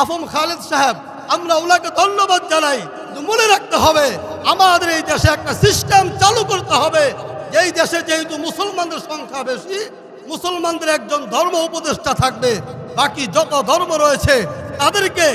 আফম খালেদ সাহেব, আমরা ওনাকে ধন্যবাদ জানাই। মনে রাখতে হবে, আমাদের এই দেশে একটা সিস্টেম চালু করতে হবে। এই দেশে যেহেতু মুসলমানদের সংখ্যা বেশি, মুসলমানদের একজন ধর্ম উপদেষ্টা থাকবে, বাকি যত ধর্ম রয়েছে, তাদেরকে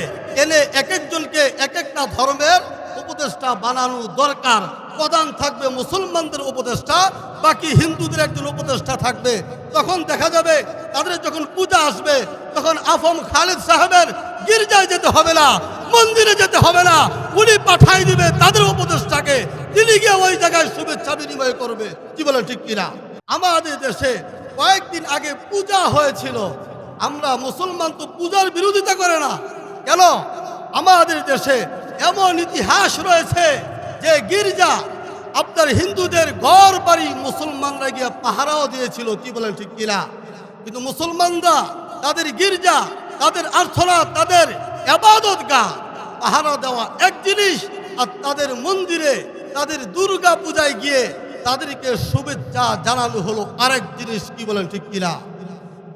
এনে এক একজনকে এক একটা ধর্মের উপদেষ্টা বানানো দরকার। প্রধান থাকবে মুসলমানদের উপদেষ্টা, বাকি হিন্দুদের একজন উপদেষ্টা থাকবে। তখন দেখা যাবে তাদের যখন পূজা আসবে, তখন আফম খালেদ সাহেবের গির্জায় যেতে হবে না, মন্দিরে যেতে হবে না, উনি পাঠাই দিবে তাদের উপদেষ্টাকে। তিনি গিয়ে ওই জায়গায় শুভেচ্ছা বিনিময় করবে। কি বলে ঠিক কিনা? আমাদের দেশে কয়েকদিন আগে পূজা হয়েছিল। আমরা মুসলমান তো পূজার বিরোধিতা করে না। কেন? আমাদের দেশে এমন ইতিহাস রয়েছে যে গির্জা আপনার হিন্দুদের গড় বাড়ি মুসলমানরা গিয়ে পাহারাও দিয়েছিল, কি বলেন ঠিক কিনা? কিন্তু মুসলমানরা তাদের গির্জা, তাদের আর্থনা তাদের আবাদত গা পাহারা দেওয়া এক জিনিস, আর তাদের মন্দিরে, তাদের দুর্গা পূজায় গিয়ে তাদেরকে শুভেচ্ছা জানানো হলো আরেক জিনিস, কি বলেন ঠিক কিনা?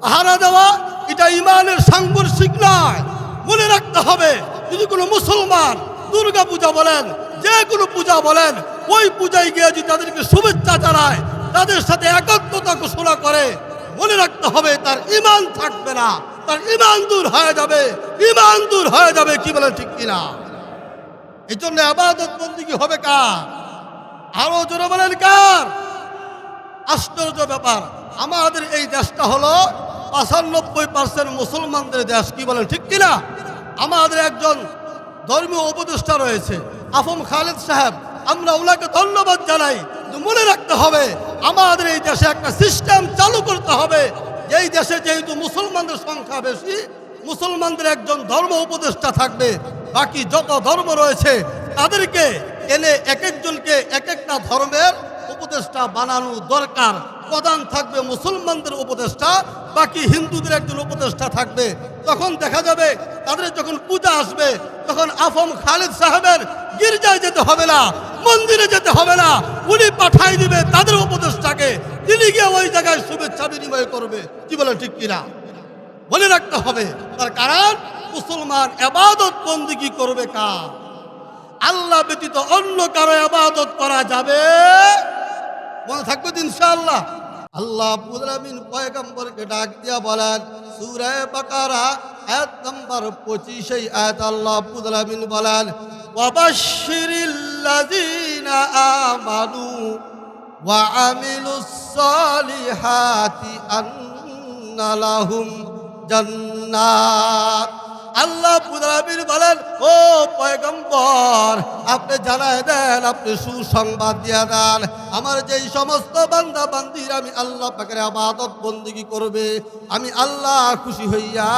পাহারা দেওয়া, এটা ইমানের সাংঘর্ষিক নয়। মনে রাখতে হবে, যদি কোনো মুসলমান দুর্গা পূজা বলেন যে কোনো পূজা বলেন, ওই পূজায় গিয়ে যদি তাদেরকে শুভেচ্ছা জানায়, তাদের সাথে একাত্মতা ঘোষণা করে, মনে রাখতে হবে তার ইমান থাকবে না, তার ইমান দূর হয়ে যাবে ইমান দূর হয়ে যাবে, কি বলেন ঠিক কিনা? এই জন্য আবাদত বন্দী হবে কার? আরও জোরে বলেন কার? আশ্চর্য ব্যাপার, আমাদের এই দেশটা হলো পঁচানব্বই পার্সেন্ট মুসলমানদের দেশ, কি বলেন ঠিক কিনা? আমাদের একজন ধর্মীয় উপদেষ্টা রয়েছে আফম খালেদ সাহেব, আমরা ওনাকে ধন্যবাদ জানাই। মনে রাখতে হবে, আমাদের এই দেশে একটা সিস্টেম চালু করতে হবে। এই দেশে যেহেতু মুসলমানদের সংখ্যা বেশি, মুসলমানদের একজন ধর্ম উপদেষ্টা থাকবে। বাকি যত ধর্ম রয়েছে, তাদেরকে এনে এক একজনকে এক একটা ধর্মের উপদেষ্টা বানানো দরকার। প্রধান থাকবে মুসলমানদের উপদেষ্টা, বাকি হিন্দুদের একজন উপদেষ্টা থাকবে। তখন দেখা যাবে তাদের যখন পূজা আসবে, তখন আফম খালেদ সাহেবের গির্জায় যেতে হবে না, মন্দিরে যেতে হবে না, উনি পাঠাই দিবে তাদের উপদেষ্টাকে। তিনি গিয়ে ওই জায়গায় শুভেচ্ছা বিনিময় করবে। কি বলে ঠিক কিনা? বলে রাখতে হবে, তার কারণ মুসলমান এবাদত বন্দিগি করবে কার? আল্লাহ ব্যতীত অন্য কারও আবাদত করা যাবে? মনে থাকবে ইনশাআল্লাহ। আল্লাহ আব্বুল পয়গম্বরকে ডাক দিয়া বলেন, সূরা বাকারা, আয়াত নম্বর 25 এই আয়াত আল্লাহ আমিন বলেন, ওয়াবাশশিরিল্লাযীনা আমানু জান্নাত। আল্লাহ বলেন, ও পয়গম্বর, আপনি জানায় দেন, আপনি সুসংবাদ দিয়া দেন। আমার যেই সমস্ত বান্দা বান্দির, আমি আল্লাহ পাকের আবাদত বন্দিগি করবে। আমি আল্লাহ খুশি হইয়া,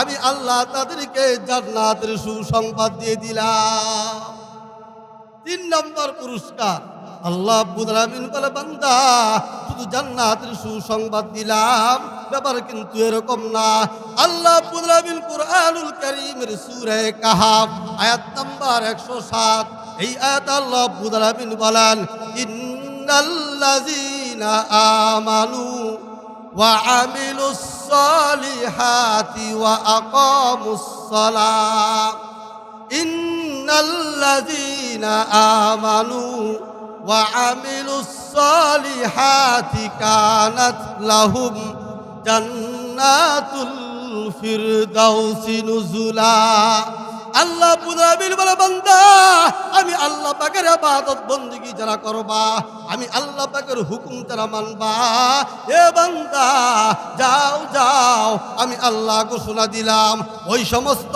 আমি আল্লাহ তাদেরকে জান্নাতের সুসংবাদ দিয়ে দিলাম। তিন নম্বর পুরস্কার। আল্লাহ আব্বুল বলে, বান্দা, শুধু জান্নাতের সুসংবাদ দিলাম, ব্যাপার কিন্তু এরকম না। আল্লাহ আব্বুল আমিন কুরআনুল কারীমের সূরা কাহাফ, আয়াত নাম্বার 107 এই আয়াত আল্লাহ আব্বুল আমিন বলেন, ইন্নাল্লাযীনা আমানু ওয়া আমিলুস সালিহাতি ওয়া আকামুস সালাহ ইন্নাল্লাযীনা আমানু وعملوا الصالحات كانت لهم جنات الفردوس نزلا আল্লাহ বুদাবির বলে বান্দা আমি আল্লাহ পাকের আবাদত বন্দিগি যারা করবা আমি আল্লাহ পাকের হুকুম যারা মানবা এ বান্দা যাও যাও আমি আল্লাহ ঘোষণা দিলাম ওই সমস্ত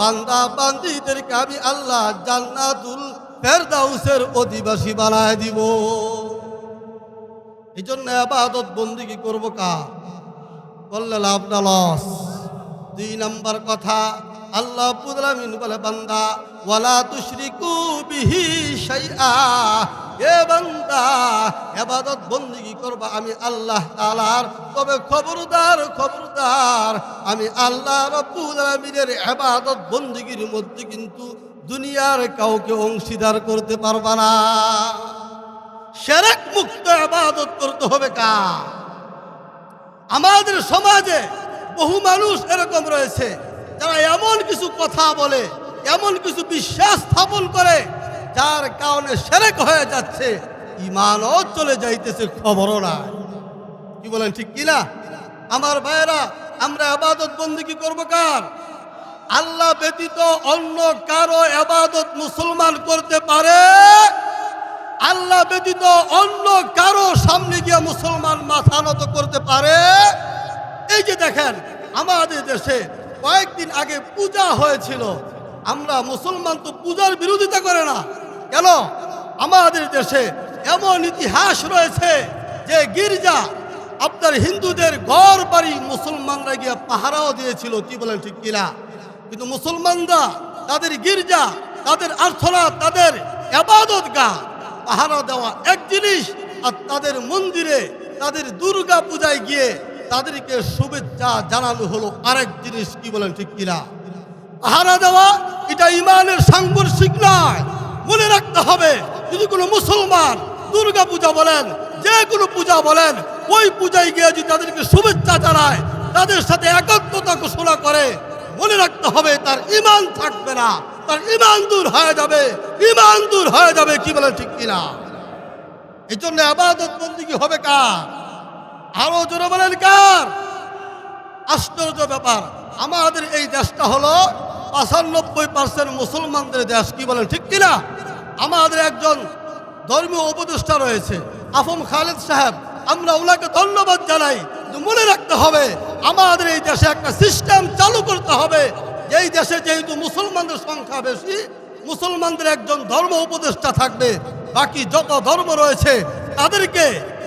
বান্দা বান্দিদেরকে আমি আল্লাহ জান্নাতুল ফেরদাউসের অধিবাসী বানায় দিব। এই জন্য আবাদত বন্দিগি করব কা? করলে লাভ না, লস। দুই নম্বর কথা, আল্লাহ পুদলামিন বলে, বান্দা, ওয়ালা তুশরিকু বিহি শাইআ। এ বান্দা এবাদত বন্দিগি করবা? আমি আল্লাহ তাআলার, তবে খবরদার খবরদার। আমি আল্লাহ রাব্বুল আলামিনের ইবাদত বন্দিগির মধ্যে কিন্তু দুনিয়ার কাউকে অংশীদার করতে পারবা না। সেরেক মুক্ত ইবাদত করতে হবে কা আমাদের সমাজে বহু মানুষ এরকম রয়েছে, যারা এমন কিছু কথা বলে, এমন কিছু বিশ্বাস স্থাপন করে, যার কারণে সেরেক হয়ে যাচ্ছে, ইমানও চলে যাইতেছে, খবরও না কি বলেন, ঠিক কি না আমার ভাইয়েরা, আমরা আবাদত বন্দি কি করব কার? আল্লাহ ব্যতীত অন্য কারও আবাদত মুসলমান করতে পারে? আল্লাহ ব্যতীত অন্য কারও সামনে গিয়ে মুসলমান মাথা নত করতে পারে? এই যে দেখেন, আমাদের দেশে কয়েকদিন আগে পূজা হয়েছিল। আমরা মুসলমান তো পূজার বিরোধিতা করে না। কেন? আমাদের দেশে এমন ইতিহাস রয়েছে যে গির্জা আপনার হিন্দুদের ঘর বাড়ি মুসলমানরা গিয়ে পাহারাও দিয়েছিল, কি বলেন ঠিক কিনা? কিন্তু মুসলমানরা তাদের গির্জা, তাদের আর্থনা তাদের আবাদত গা পাহারা দেওয়া এক জিনিস, আর তাদের মন্দিরে তাদের দুর্গা পূজায় গিয়ে তাদেরকে শুভেচ্ছা জানানো হলো আরেক জিনিস, কি বলেন ঠিক কিনা? পাহারা দেওয়া, এটা ইমানের সাংঘর্ষিক নয়। মনে রাখতে হবে, যদি কোনো মুসলমান দুর্গা পূজা বলেন, যে কোনো পূজা বলেন, ওই পূজায় গিয়ে যদি তাদেরকে শুভেচ্ছা জানায়, তাদের সাথে একাত্মতা ঘোষণা করে মনে রাখতে হবে, তার ইমান থাকবে না। তার ইমান দূর হয়ে যাবে। ইমান দূর হয়ে যাবে, কি বলে ঠিক কিনা? এই জন্য আবাদত বন্দি হবে কার? আরও জোরে বলেন কার? আশ্চর্য ব্যাপার। আমাদের এই দেশটা হলো পঁচানব্বই পার্সেন্ট মুসলমানদের দেশ, কি বলেন ঠিক কিনা? আমাদের একজন ধর্মীয় উপদেষ্টা রয়েছে, আফম খালেদ সাহেব। আমরা ওনাকে ধন্যবাদ জানাই। কিন্তু মনে রাখতে হবে, আমাদের এই দেশে একটা সিস্টেম চালু করতে হবে। এই দেশে যেহেতু মুসলমানদের সংখ্যা বেশি, মুসলমানদের একজন ধর্ম উপদেষ্টা থাকবে, বাকি যত ধর্ম রয়েছে, তাদেরকে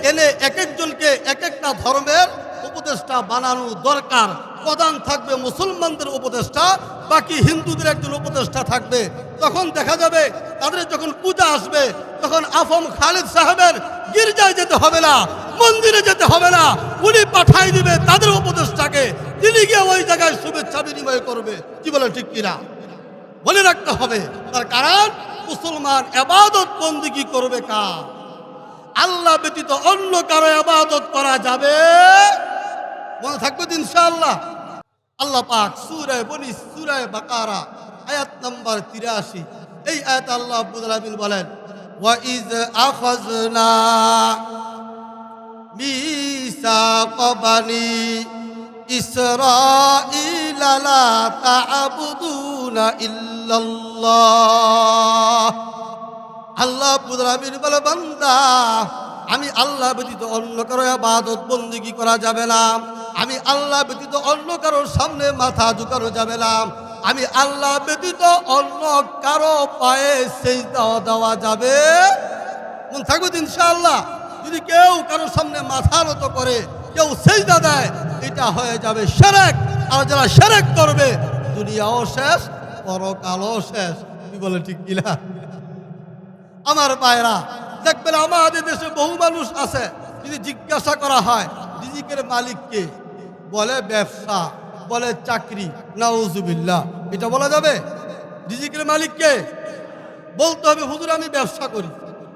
এনে এক একজনকে এক একটা ধর্মের উপদেষ্টা বানানো দরকার। প্রধান থাকবে মুসলমানদের উপদেষ্টা, বাকি হিন্দুদের একজন উপদেষ্টা থাকবে। তখন দেখা যাবে তাদের যখন পূজা আসবে, তখন আফম খালিদ সাহেবের গির্জায় যেতে হবে না, মন্দিরে যেতে হবে না, উনি পাঠাই দিবে তাদের উপদেষ্টাকে। তিনি গিয়ে ওই জায়গায় শুভেচ্ছা বিনিময় করবে। কি বলে ঠিক কিনা? বলে রাখতে হবে, তার কারণ মুসলমান এবাদত বন্দিগি করবে কার? আল্লাহ ব্যতীত অন্য কারও আবাদত করা যাবে মনে থাকবে তো ইনশাআল্লাহ। আল্লাহ পাক সুরায় বনি সুরায় বাকারা, আয়াত নাম্বার তিরাশি। এই আয়াত আল্লাহ আব্বুল আলমিন বলেন, ওয়াইজ আখাজনা মিসাক বানি ইসরাঈল লা তা'বুদুনা ইল্লাল্লাহ। আল্লাহ আব্দুল পুদরাবির বলে, বান্দা, আমি আল্লাহ ব্যতীত অন্য কারও আবাদত বন্দিগি করা যাবে না। আমি আল্লাহ ব্যতীত অন্য কারোর সামনে মাথা ঝুঁকানো যাবে না। আমি আল্লাহ ব্যতীত অন্য কারও পায়ে সেই দেওয়া যাবে। মন থাকবে ইনশাআল্লাহ। যদি কেউ কারোর সামনে মাথা নত করে, কেউ সেজদা দেয়, এটা হয়ে যাবে সেরেক। আর যারা সেরেক করবে, দুনিয়াও শেষ, পরকালও শেষ। কি বলে ঠিক কিনা আমার পায়রা দেখবেন আমাদের দেশে বহু মানুষ আছে, যদি জিজ্ঞাসা করা হয়, রিজিকের মালিককে বলে ব্যবসা, বলে চাকরি, নাউজুবিল্লাহ। এটা বলা যাবে? রিজিকের মালিককে বলতে হবে, হুজুর, আমি ব্যবসা করি,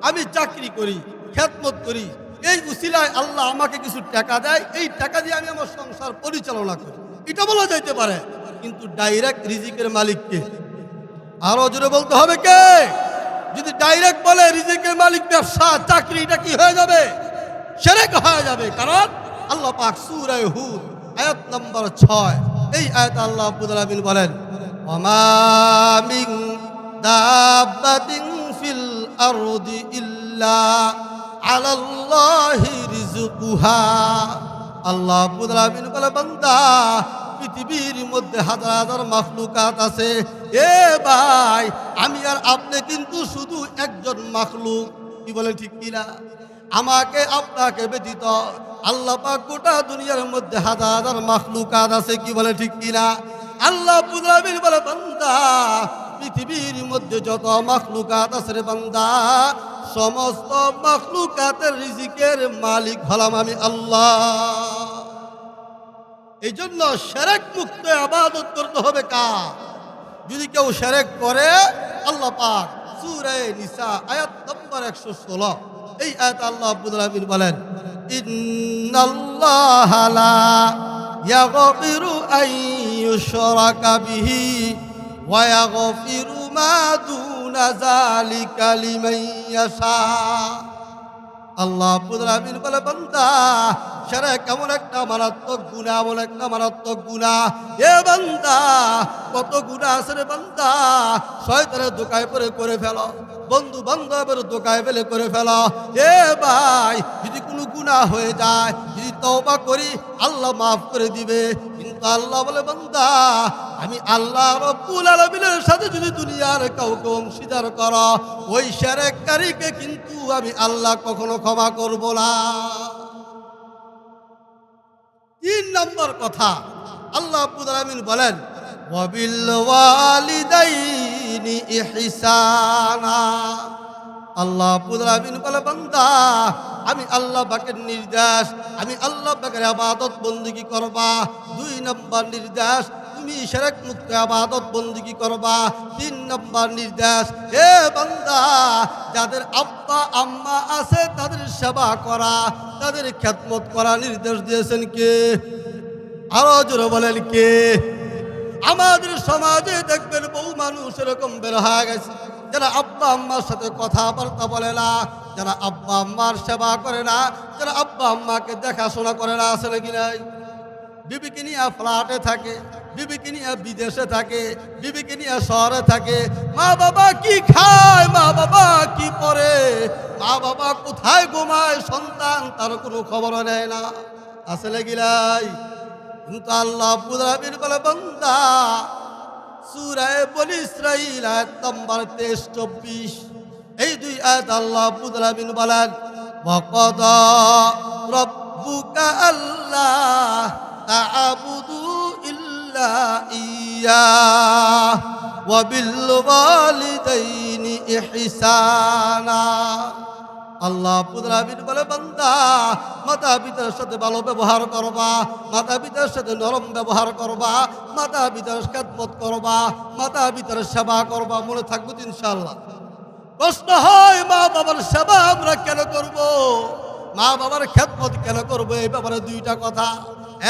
আমি চাকরি করি, খেদমত করি। এই উসিলায় আল্লাহ আমাকে কিছু টাকা দেয়, এই টাকা দিয়ে আমি আমার সংসার পরিচালনা করি। এটা বলা যাইতে পারে, কিন্তু ডাইরেক্ট রিজিকের মালিককে। আরও জোরে বলতে হবে কে? যদি ডাইরেক্ট বলে রিজিকের মালিক, ব্যবসা, চাকরি, এটা কি হয়ে যাবে? সেরেক হয়ে যাবে, কারণ আল্লাহ পাক সূরায়ে হুদ আয়াত নম্বর ছয়। এই আয়াত আল্লাহ রাব্বুল আলামিন বলেন ইল্লা আলাল্লাহি আছে। এ ভাই, আমি আর আপনি কিন্তু শুধু একজন মাখলুক। কি বলে ঠিক কিনা? আমাকে, আপনাকে ব্যতীত আল্লাহ পাক গোটা দুনিয়ার মধ্যে হাজার হাজার মাখলুকাত আছে, কি বলে ঠিক কিনা? আল্লাহ পুদ্রাবির বলে, বান্দা, পৃথিবীর মধ্যে যত মাখলুকাত আছে রে বান্দা, সমস্ত মাখলুকাতের রিজিকের মালিক হলাম আমি আল্লাহ। এই জন্য সেরেক মুক্ত আবাদত করতে হবে কা যদি কেউ সেরেক করে, আল্লাহ পাক সূরা নিসা আয়াত নম্বর একশো ষোলো এই আয়াত আল্লাহ আব্দুল আবির বলেন আল্লাহ আব্দুল আবির বলে বন্দা সেরা কেমন একটা মারাত্মক গুণা, এমন একটা মারাত্মক গুণা। এ বান্দা, কত গুণা আছে রে বান্দা। শয়তানের দোকায় পরে করে ফেলো। বন্ধু বান্ধবের দোকায় ফেলে করে ফেলো। এ ভাই, যদি কোনো গুণা হয়ে যায়, যদি তওবা করি, আল্লাহ মাফ করে দিবে। কিন্তু আল্লাহ বলে, বান্দা, আমি আল্লাহ রব্বুল আলমিনের সাথে যদি দুনিয়ার কাউকে অংশীদার করো, ওই সেরেককারীকে কিন্তু আমি আল্লাহ কখনো ক্ষমা করব না। তিন নম্বর কথা। আল্লাহ আব্বুল আলমিন বলেন আল্লাহ ওয়ালিদাইনি আলমিন বলে, বান্দা, আমি আল্লাহ বাকের নির্দেশ, আমি আল্লাহ বাকের আবাদত বন্দিগি করবা। দুই নম্বর নির্দেশ তুমি সেরেক মুক্ত আবাদত বন্দিগি করবা। তিন নম্বর নির্দেশ, হে বান্দা, যাদের আব্বা, আম্মা আছে, তাদের সেবা করা, তাদের খ্যাতমত করা নির্দেশ দিয়েছেন কে? আরও জোরে বলেন কে? আমাদের সমাজে দেখবেন বহু মানুষ এরকম বের হয়ে গেছে। যারা আব্বা, আম্মার সাথে কথাবার্তা বলে না, যারা আব্বা, আম্মার সেবা করে না, যারা আব্বা, আম্মাকে দেখাশোনা করে না, আছে নাকি নাই? বিবিকে নিয়ে ফ্ল্যাটে থাকে। বিবিকে নিয়ে বিদেশে থাকে, বিবিকে নিয়ে শহরে থাকে। মা বাবা কি খায়? মা বাবা কি পরে? মা বাবা কোথায় ঘুমায়? সন্তান তার কোনো খবর নেয় না। আসলে গিলাই কিন্তু আল্লাহ বুধাবির বলে, বন্দা, সুরায় বলিস রাইল এক নম্বর তেইশ চব্বিশ এই দুই আয়াত আল্লাহ বুধাবিন বলেন ভকদ রব্বুকা আল্লাহ তাবুদু إياه وبالوالدين إحسانا আল্লাহ পুদরাবিন বলে বান্দা মাতা পিতার সাথে ভালো ব্যবহার করবা মাতা পিতার সাথে নরম ব্যবহার করবা মাতা পিতার খেদমত করবা মাতা পিতার সেবা করবা মনে থাকবো তো ইনশাল্লাহ প্রশ্ন হয় মা বাবার সেবা আমরা কেন করব মা বাবার খেদমত কেন করব এই ব্যাপারে দুইটা কথা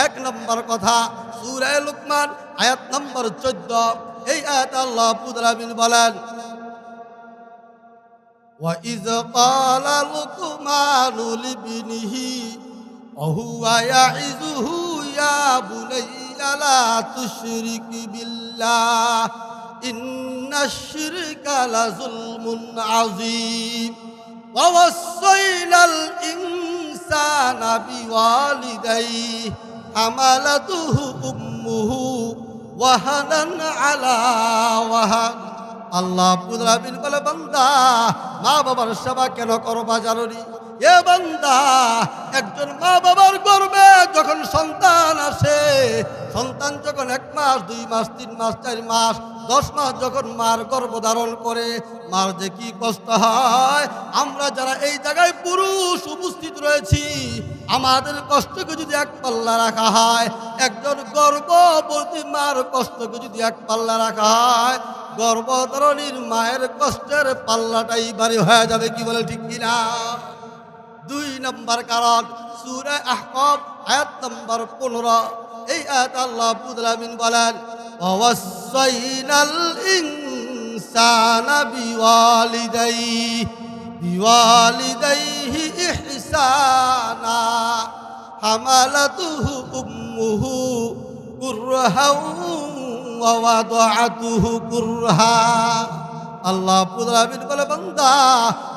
এক নম্বর কথা সুরায় লুকমান আয়াত নম্বর চোদ্দ এই আয়াত আল্লাহ পুদরাবিন বলেন وإذ قال لقمان لابنه وهو يعظه يا بني لا تشرك بالله إن الشرك لظلم عظيم ووصينا الإنسان بوالديه আমালাতুহু উম্মুহু ওয়াহানান আলা ওয়াহান আল্লাহ আব্দুল বলে, বান্দা মা বাবার সেবা কেন করবা জানি এ বান্দা, একজন মা বাবার গর্বে যখন সন্তান আসে, সন্তান যখন এক মাস, দুই মাস, তিন মাস, চার মাস দশ মাস যখন মার গর্ভ ধারণ করে, মার যে কি কষ্ট হয়, আমরা যারা এই জায়গায় পুরুষ উপস্থিত রয়েছি, আমাদের কষ্টকে যদি এক পাল্লা রাখা হয়, একজন গর্ভবতী মার কষ্টকে যদি এক পাল্লা রাখা হয়, গর্ভধারণীর মায়ের কষ্টের পাল্লাটাই বাড়ি হয়ে যাবে কি বলে ঠিক কিনা? দুই নম্বর কারণ, সুরে আহকব আয়াত নম্বর পনেরো। এই আয়াত আল্লাহ বুদলামিন বলেন অবশ্যইনাল ইনসানা বিওয়ালিদাই বিওয়ালিদাইহি ইহসানা হামালাতুহু উম্মুহু কুরহাউ ওয়াদাআতুহু কুরহা আল্লাহ পুদরাবিন বলে, বান্দা,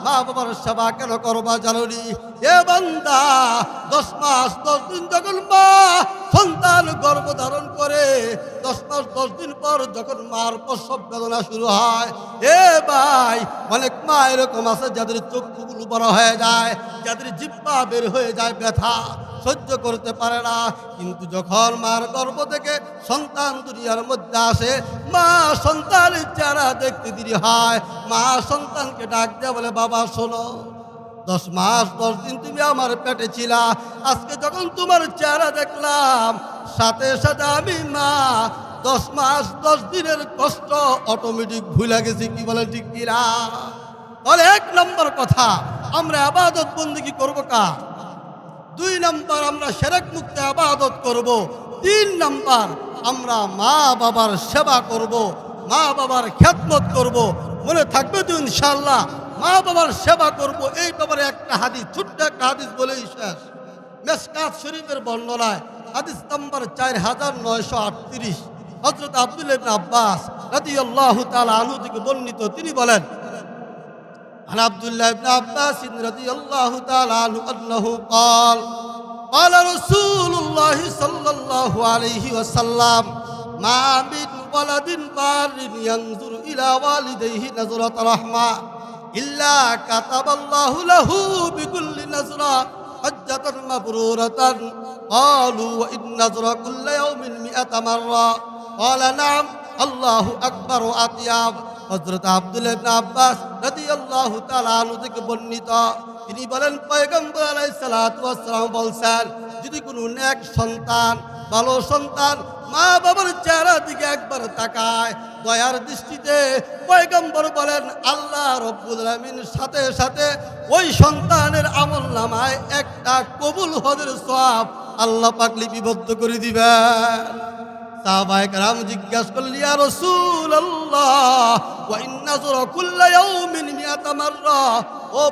মা বাবার সেবা কেন করবা জানি এ বান্দা, দশ মাস, দশ দিন যখন মা সন্তান দশ মাস, দশ দিন পর যখন মার প্রসব বেদনা শুরু হয়, এ ভাই, অনেক মা এরকম আছে যাদের চক্ষুগুলো বড় হয়ে যায়, যাদের জিব্বা বের হয়ে যায়, ব্যথা সহ্য করতে পারে না। কিন্তু যখন মার গর্ভ থেকে সন্তান দুনিয়ার মধ্যে আসে, মা সন্তানের চেহারা দেখতে দেরি হয়। মা সন্তানকে ডাক দেয় বলে, বাবা, শোনো। দশ মাস, দশ দিন তুমি আমার পেটে ছিলা। আজকে যখন তোমার চেহারা দেখলাম, সাথে সাথে আমি মা, দশ মাস, দশ দিনের কষ্ট অটোমেটিক ভুলে গেছি, কি বলে ঠিক কিরা তাহলে এক নম্বর কথা, আমরা আবাদত বন্দিগি করব কা? দুই নম্বর, আমরা সেরেক মুক্ত আবাদত করব। তিন নম্বর, আমরা মা বাবার সেবা করব, মা বাবার খ্যাতমত করব। মনে থাকবে তো ইনশাল্লাহ মা বাবার সেবা করব এই ব্যাপারে একটা হাদিস ছোট্ট একটা হাদিস বলেই শেষ মেসকাত শরীফের বর্ণনায় হাদিস নাম্বার চার হাজার নয়শো আটত্রিশ হজরত আব্দুল ইবনে আব্বাস রাদিয়াল্লাহু তাআলা আনহু থেকে বর্ণিত তিনি বলেন عن عبد الله بن عباس رضي الله تعالى عنه أنه قال قال رسول الله صلى الله عليه وسلم ما من ولد بار ينظر إلى والديه نظرة رحمة إلا كتب الله له بكل نظرة حجة مبرورة قالوا وإن نظر كل يوم مئة مرة قال نعم الله أكبر أطيب হজরত আব্দুল ইবনে আব্বাস রাদিয়াল্লাহু তাআলা আনহু থেকে বর্ণিত তিনি বলেন পয়গম্বর আলাইহিস সালাতু ওয়াস সালাম বলছেন যদি কোনো নেক সন্তান ভালো সন্তান মা বাবার চেহারা দিকে একবার তাকায় দয়ার দৃষ্টিতে পয়গম্বর বলেন, আল্লাহ রব্বুল সাথে সাথে ওই সন্তানের আমল নামায় একটা কবুল হদের সব আল্লাহ পাক লিপিবদ্ধ করে দিবেন। সাহাবায়ে ও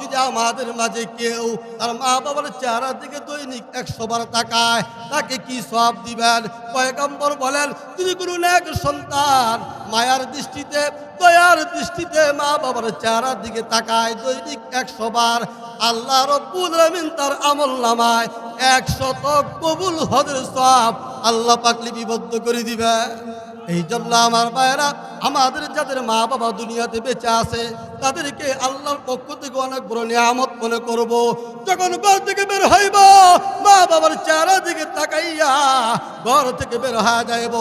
যদি আমাদের মাঝে কেউ তার মা বাবার চেহারার দিকে দৈনিক একশো বার তাকায়, তাকে কি সব দিবেন? পয়গম্বর বলেন যদি কোনো নেক সন্তান। মায়ার দৃষ্টিতে, দয়ার দৃষ্টিতে মা বাবার চেহারার দিকে তাকায় দৈনিক একশো বার। আল্লাহ রব্বুল আলামিন তার আমল নামায় একশত কবুল হজের সব আল্লাহ পাক লিপিবদ্ধ করে দিবে। এই জন্য আমার ভাইয়েরা, আমাদের যাদের মা বাবা দুনিয়াতে বেঁচে আছে, তাদেরকে আল্লাহর পক্ষ থেকে অনেক বড় নিয়ামত মনে করব। যখন ঘর বের হইব দিকে তাকাইয়া ঘর থেকে বের হয়ে যাইব।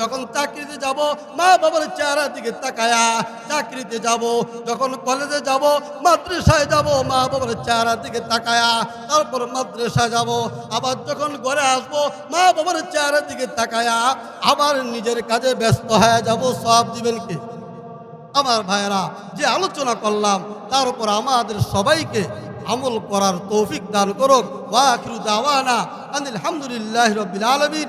যখন চাকরিতে যাব, মা বাবার চেহারা দিকে তাকায়া চাকরিতে যাব। যখন কলেজে যাব, মাদ্রাসায় যাব, মা বাবার চেহারা দিকে তাকায়া তারপর মাদ্রাসায় যাব। আবার যখন ঘরে আসব, মা বাবার চেহারার দিকে তাকায়া আবার নিজের কাজে ব্যস্ত হয়ে যাব সব দিবেন কি আমার ভাইয়েরা, যে আলোচনা করলাম, তার উপর আমাদের সবাইকে আমল করার তৌফিক দান করুক। ওয়াকিরু দাওয়ানা। আলহামদুলিল্লাহ রবিল আলমিন